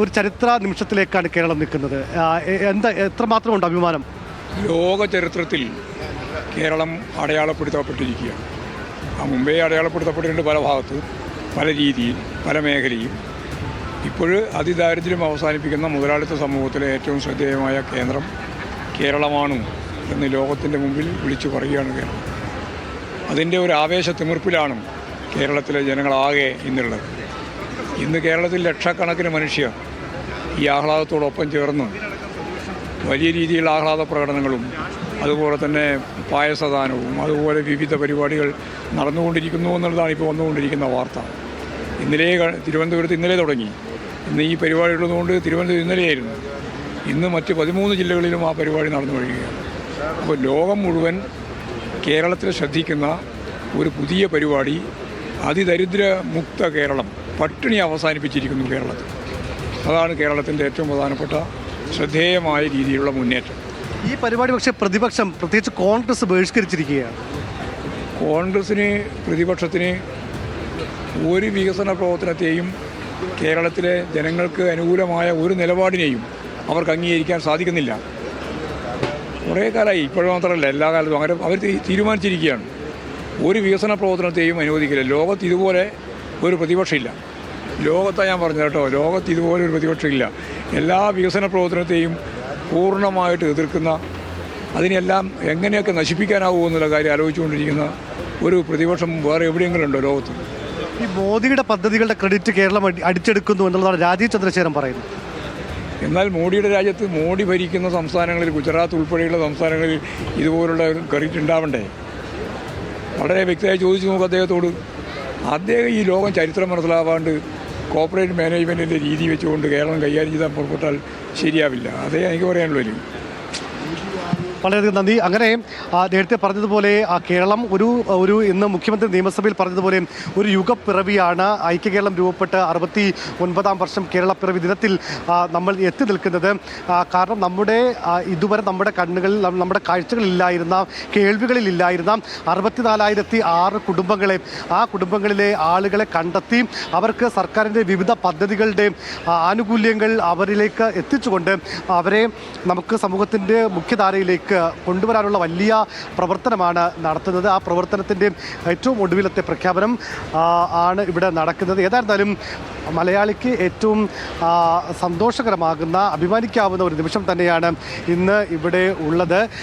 ഒരു ചരിത്ര നിമിഷത്തിലേക്കാണ് കേരളം നിൽക്കുന്നത്. എന്താ എത്രമാത്രം ഉണ്ട് അഭിമാനം? ലോക ചരിത്രത്തിൽ കേരളം അടയാളപ്പെടുത്തപ്പെട്ടിരിക്കുകയാണ്. ആ മുമ്പേ അടയാളപ്പെടുത്തപ്പെട്ടിട്ടുണ്ട് പല ഭാഗത്ത് പല രീതിയിൽ പല മേഖലയും ഇപ്പോൾ അതിദാരിദ്ര്യം അവസാനിപ്പിക്കുന്ന മുതലാളിത്ത സമൂഹത്തിലെ ഏറ്റവും ശ്രദ്ധേയമായ കേന്ദ്രം കേരളമാണ് എന്ന് ലോകത്തിന്റെ മുമ്പിൽ വിളിച്ചു പറയുകയാണ് കേരളം. അതിന്റെ ഒരു ആവേശ തിമിർപ്പിലാണ് കേരളത്തിലെ ജനങ്ങളാകെ ഇന്നുള്ളത്. ഇന്ന് കേരളത്തിൽ ലക്ഷക്കണക്കിന് മനുഷ്യർ ഈ ആഹ്ലാദത്തോടൊപ്പം ചേർന്നും. വലിയ രീതിയിലുള്ള ആഹ്ലാദ പ്രകടനങ്ങളും അതുപോലെ തന്നെ പായസദാനവും അതുപോലെ വിവിധ പരിപാടികൾ നടന്നുകൊണ്ടിരിക്കുന്നു എന്നുള്ളതാണ് ഇപ്പോൾ വന്നുകൊണ്ടിരിക്കുന്ന വാർത്ത. ഇന്നലെ തിരുവനന്തപുരത്ത് ഇന്നലെ തുടങ്ങി. ഇന്ന് ഈ പരിപാടി ഉള്ളതുകൊണ്ട് തിരുവനന്തപുരം ഇന്നലെയായിരുന്നു ഇന്ന് മറ്റ് പതിമൂന്ന് ജില്ലകളിലും ആ പരിപാടി നടന്നു കഴിയുകയാണ് അപ്പോൾ ലോകം മുഴുവൻ കേരളത്തിൽ ശ്രദ്ധിക്കുന്ന ഒരു പുതിയ പരിപാടി അതിദരിദ്ര മുക്ത കേരളം. പട്ടിണി അവസാനിപ്പിച്ചിരിക്കുന്നു കേരളത്തിൽ. അതാണ് കേരളത്തിന്റെ ഏറ്റവും പ്രധാനപ്പെട്ട ശ്രദ്ധേയമായ രീതിയിലുള്ള മുന്നേറ്റം. ഈ പരിപാടി പക്ഷേ പ്രതിപക്ഷം പ്രത്യേകിച്ച് കോൺഗ്രസ് ബഹിഷ്കരിച്ചിരിക്കുകയാണ്. കോൺഗ്രസ്സിന് പ്രതിപക്ഷത്തിന് ഒരു വികസന പ്രവർത്തനത്തെയും കേരളത്തിലെ ജനങ്ങൾക്ക് അനുകൂലമായ ഒരു നിലപാടിനെയും അവർക്ക് അംഗീകരിക്കാൻ സാധിക്കുന്നില്ല. കുറേ കാലമായി ഇപ്പോഴും മാത്രമല്ല എല്ലാ കാലത്തും അങ്ങനെ അവർ തീരുമാനിച്ചിരിക്കുകയാണ്. ഒരു വികസന പ്രവർത്തനത്തെയും അനുവദിക്കില്ല. ലോകത്ത് ഇതുപോലെ ഒരു പ്രതിപക്ഷമില്ല. ലോകത്താണ് ഞാൻ പറഞ്ഞത് കേട്ടോ. ലോകത്ത് ഇതുപോലെ ഒരു പ്രതിപക്ഷമില്ല. എല്ലാ വികസന പ്രവർത്തനത്തെയും പൂർണമായിട്ട് എതിർക്കുന്ന അതിനെല്ലാം എങ്ങനെയൊക്കെ നശിപ്പിക്കാനാവുമോ എന്നുള്ള കാര്യം ആലോചിച്ചുകൊണ്ടിരിക്കുന്ന ഒരു പ്രതിപക്ഷം വേറെ എവിടെയെങ്കിലും ഉണ്ടോ ലോകത്ത്? ഈ മോദിയുടെ പദ്ധതികളുടെ ക്രെഡിറ്റ് കേരളം അടി- അടിച്ചെടുക്കുന്നു എന്നുള്ളതാണ് രാജീവ് ചന്ദ്രശേഖരൻ പറയുന്നത്. എന്നാൽ മോഡിയുടെ രാജ്യത്ത് മോഡി ഭരിക്കുന്ന സംസ്ഥാനങ്ങളിൽ ഗുജറാത്ത് ഉൾപ്പെടെയുള്ള സംസ്ഥാനങ്ങളിൽ ഇതുപോലുള്ള ഒരു ക്രെഡിറ്റ് ഉണ്ടാവണ്ടേ? വളരെ വ്യക്തമായി ചോദിച്ചു നോക്കും അദ്ദേഹത്തോട്. അദ്ദേഹം ഈ ലോകം ചരിത്രം മനസ്സിലാവാണ്ട് കോർപ്പറേറ്റ് മാനേജ്മെന്റിന്റെ രീതി വെച്ചുകൊണ്ട് കേരളം കൈകാര്യം ചെയ്താൽ പുറപ്പെട്ടാൽ ശരിയാവില്ല. അതേ എനിക്ക് പറയാനുള്ളൂ വളരെയധികം നന്ദി. അങ്ങനെ നേരത്തെ പറഞ്ഞതുപോലെ കേരളം ഒരു ഒരു ഇന്ന് മുഖ്യമന്ത്രി നിയമസഭയിൽ പറഞ്ഞതുപോലെ ഒരു യുഗപ്പിറവിയാണ്. ഐക്യ കേരളം രൂപപ്പെട്ട് അറുപത്തി ഒൻപതാം വർഷം കേരളപ്പിറവി ദിനത്തിൽ നമ്മൾ എത്തി നിൽക്കുന്നത്. കാരണം നമ്മുടെ ഇതുവരെ നമ്മുടെ കണ്ണുകളിൽ നമ്മുടെ കാഴ്ചകളില്ലായിരുന്ന കേൾവികളിലില്ലായിരുന്ന അറുപത്തിനാലായിരത്തി ആറ് കുടുംബങ്ങളെ ആ കുടുംബങ്ങളിലെ ആളുകളെ കണ്ടെത്തി അവർക്ക് സർക്കാരിന്റെ വിവിധ പദ്ധതികളുടെ ആനുകൂല്യങ്ങൾ അവരിലേക്ക് എത്തിച്ചുകൊണ്ട് അവരെ നമുക്ക് സമൂഹത്തിന്റെ മുഖ്യധാരയിലേക്ക് കൊണ്ടുവരാനുള്ള വലിയ പ്രവർത്തനമാണ് നടത്തുന്നത്. ആ പ്രവർത്തനത്തിന്റെ ഏറ്റവും ഒടുവിലത്തെ പ്രഖ്യാപനം ആണ് ഇവിടെ നടക്കുന്നത്. ഏതായിരുന്നാലും മലയാളിക്ക് ഏറ്റവും സന്തോഷകരമാകുന്ന അഭിമാനിക്കാവുന്ന ഒരു നിമിഷം തന്നെയാണ് ഇന്ന് ഇവിടെ ഉള്ളത്.